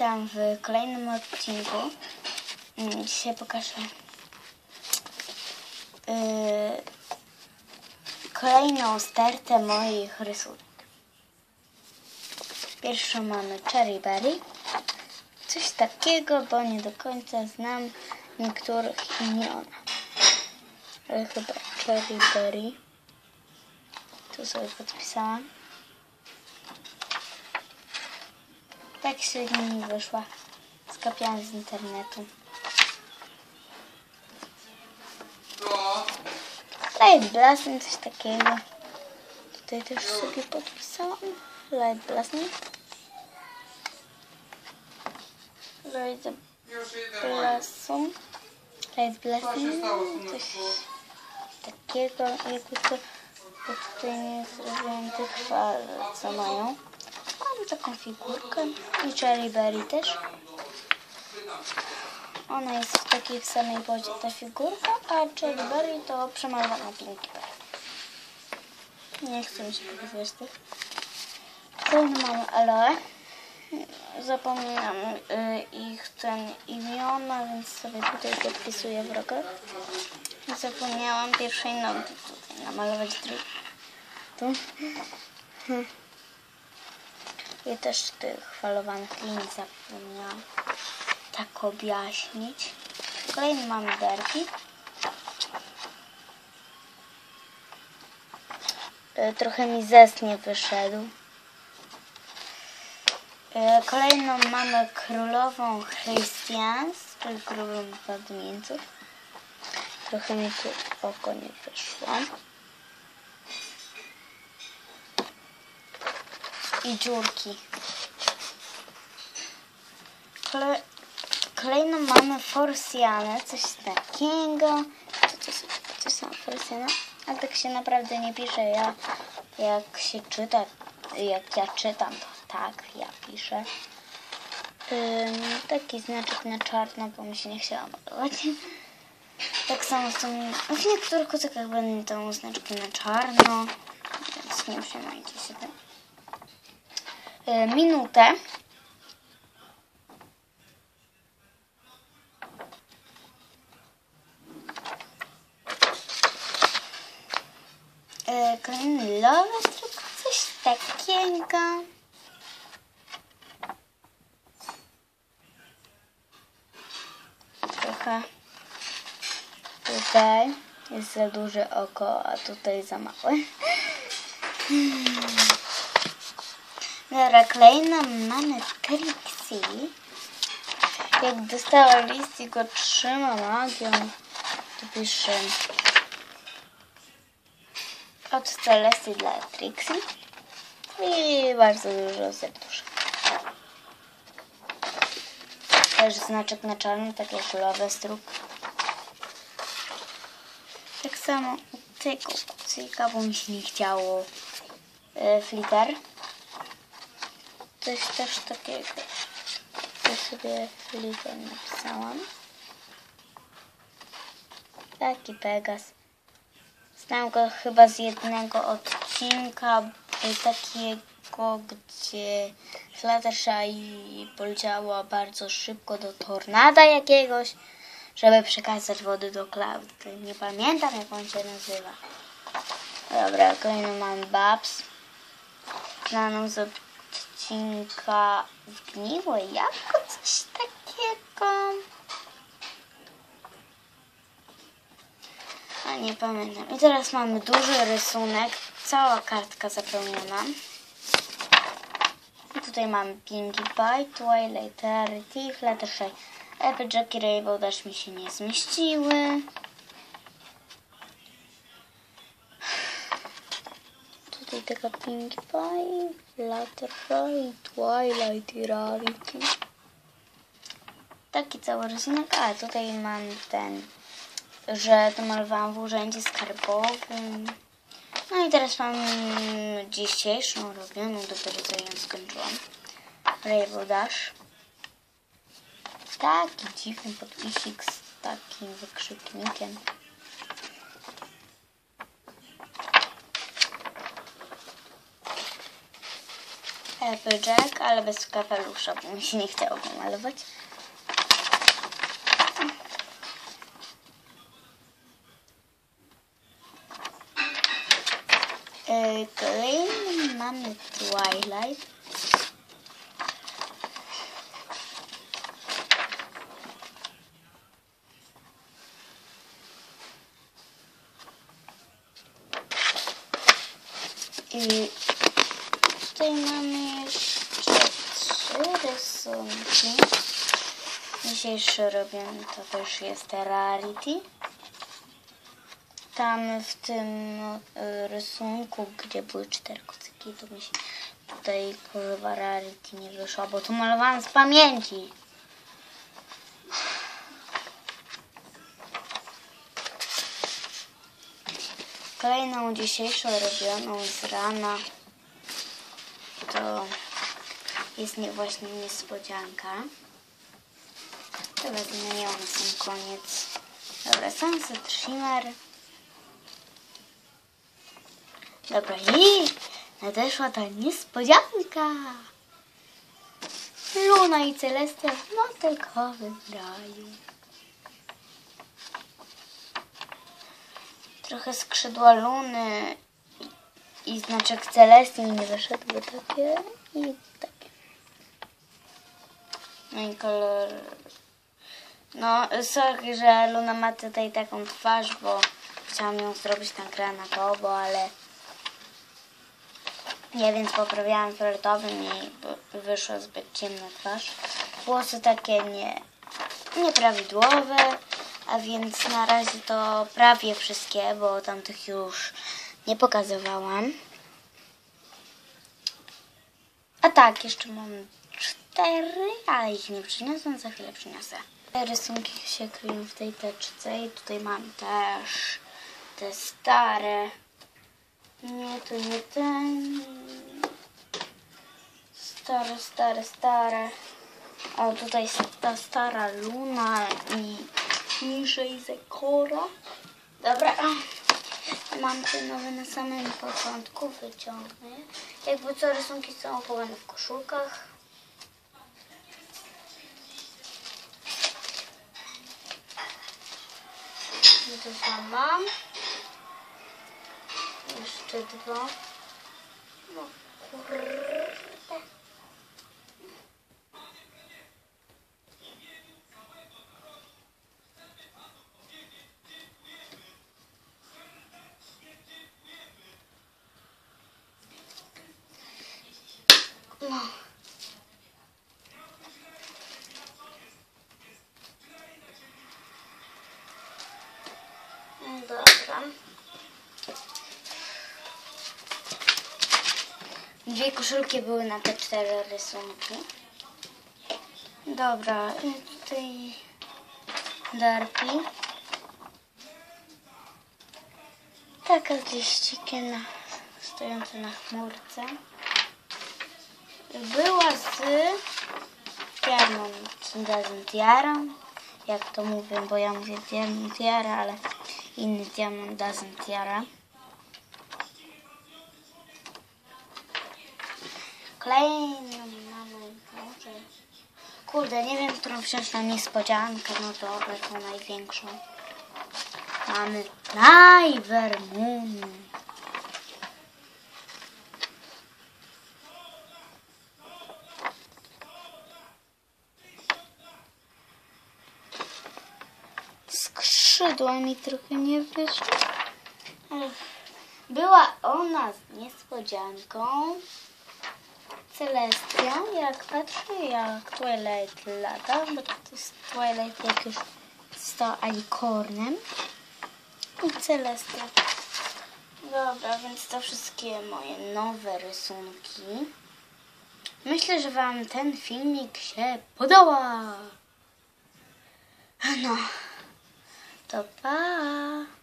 Witam w kolejnym odcinku. Mm, Dzisiaj pokażę yy, kolejną stertę moich rysunek. Pierwszą mamy Cherry Berry. Coś takiego, bo nie do końca znam niektórych imiona. Ale chyba Cherry Berry. Tu sobie podpisałam. Tak średnio mi wyszła. Skapiałam z internetu. Light Blasting, coś takiego. Tutaj też sobie podpisałam. Light Blasting. Light Blossom. Light Blasting. Coś takiego. Jakoś to bo tutaj nie zrobiłam tych fal, co mają. Mam taką figurkę i Cherry Berry też. Ona jest w takiej samej pozie ta figurka, a Cherry Berry to przemalowana Pinky Berry. Nie chcę mi się pokazywać tych. Kolejno mamy Aloe. Zapominam y, ich ten imiona, więc sobie tutaj podpisuję w rokach. Zapomniałam pierwszej nogi tutaj namalować drugi. Tu. Hmm. I też tych falowanych linii zapomniałam tak objaśnić. Kolejny mamy berki. E, Trochę mi zes nie wyszedł. E, Kolejną mamy królową Christians, czyli królową badmieńców. Trochę mi tu oko nie wyszło. I dziurki. Kole kolejną mamy Forsjanę, coś takiego. Co to, są- Forsjana? A tak się naprawdę nie pisze. Ja, jak się czyta, jak ja czytam, to tak, ja piszę. Ym, taki znaczek na czarno, bo mi się nie chciało malować. Tak samo są, w niektórych kucykach będą znaczki na czarno, więc nie przejmujcie się minutę. Y, Kolejny love stroke, coś takiego. Trochę tutaj jest za duże oko, a tutaj za małe. Dobra, kolejną mamy Trixie. Jak dostała list i go trzyma magią, to pisze od Celestii dla Trixie i bardzo dużo serduszek. Też znaczek na czarno, tak jak Struck. Tak samo tego kucyka, bo mi się nie chciało e, flicker. Coś też takiego. Tu sobie flicker napisałam. Taki Pegas. Znam go chyba z jednego odcinka y, takiego, gdzie Fluttershy poleciała bardzo szybko do tornada jakiegoś, żeby przekazać wody do Cloud. Nie pamiętam jak on się nazywa. Dobra, kolejną mam Babs. Znaną z odcinka Zgniłe jabłko, coś takiego. A nie pamiętam. I teraz mamy duży rysunek. Cała kartka zapełniona. I tutaj mamy Pinkie Pie, Twilight, Rarity, Fluttershy, Applejack i Rainbow Dash mi się nie zmieściły. Taka Pinkie Pie, Fluttershy, Twilight i Rarity. Taki cały rysunek. A tutaj mam ten że to malowałam w urzędzie skarbowym. No i teraz mam dzisiejszą robioną, dopiero co ją skończyłam. Rainbow Dash. Taki dziwny podpisik z takim wykrzyknikiem. Applejack, ale bez kapelusza, bo mi się nie chciało go malować. Yy, Kolejny mamy Twilight. I tutaj mamy jeszcze trzy rysunki. Dzisiejszy robiony to też jest Rarity. Tam w tym y, rysunku, gdzie były cztery kucyki, to mi się tutaj kurwa Rarity nie wyszło, bo to malowałam z pamięci. Kolejną dzisiejszą robioną z rana to jest nie właśnie niespodzianka. Teraz zmieniłam sam koniec. Dobra, Sunset Shimmer. Dobra, i nadeszła ta niespodzianka. Luna i Celestia w motylkowym raju. Trochę skrzydła Luny i, znaczek Celestii nie wyszedł, bo takie i takie. No i kolor... No, sorry, że Luna ma tutaj taką twarz, bo chciałam ją zrobić na granatowo, ale nie, więc poprawiałam fioletowym i wyszła zbyt ciemna twarz. Włosy takie nie, nieprawidłowe, a więc na razie to prawie wszystkie, bo tamtych już nie pokazywałam. A tak, jeszcze mam cztery, ale ich nie przyniosę, za chwilę przyniosę. Te rysunki się kryją w tej teczce i tutaj mam też te stare. Nie, to nie ten. Stare, stare, stare. O, tutaj ta stara Luna i niżej Zekora. Dobra. Mam te nowe na samym początku, wyciągnę. Jakby co, rysunki są chowane w koszulkach. I to sama. Jeszcze dwa. No kurde. Dobra. Dwie koszulki były na te cztery rysunki. Dobra, tutaj darki. Taka z liścikiem na, stojąca na chmurce. Była z Diamond Doesn't Tiara. Jak to mówię, bo ja mówię Diamond Tiara, ale inny Diamond Doesn't Tiara. Kolejną mamy. Kurde, nie wiem, którą wziąć na niespodziankę. No dobra, tą największą. Mamy Niver Moon. Skrzydła mi trochę nie wyszły. Ech. Była ona z niespodzianką. Celestią, jak patrzę, jak Twilight lata, bo to jest Twilight jak już stał alikornem. I Celestia. Dobra, więc to wszystkie moje nowe rysunki. Myślę, że Wam ten filmik się podoba. No, to pa!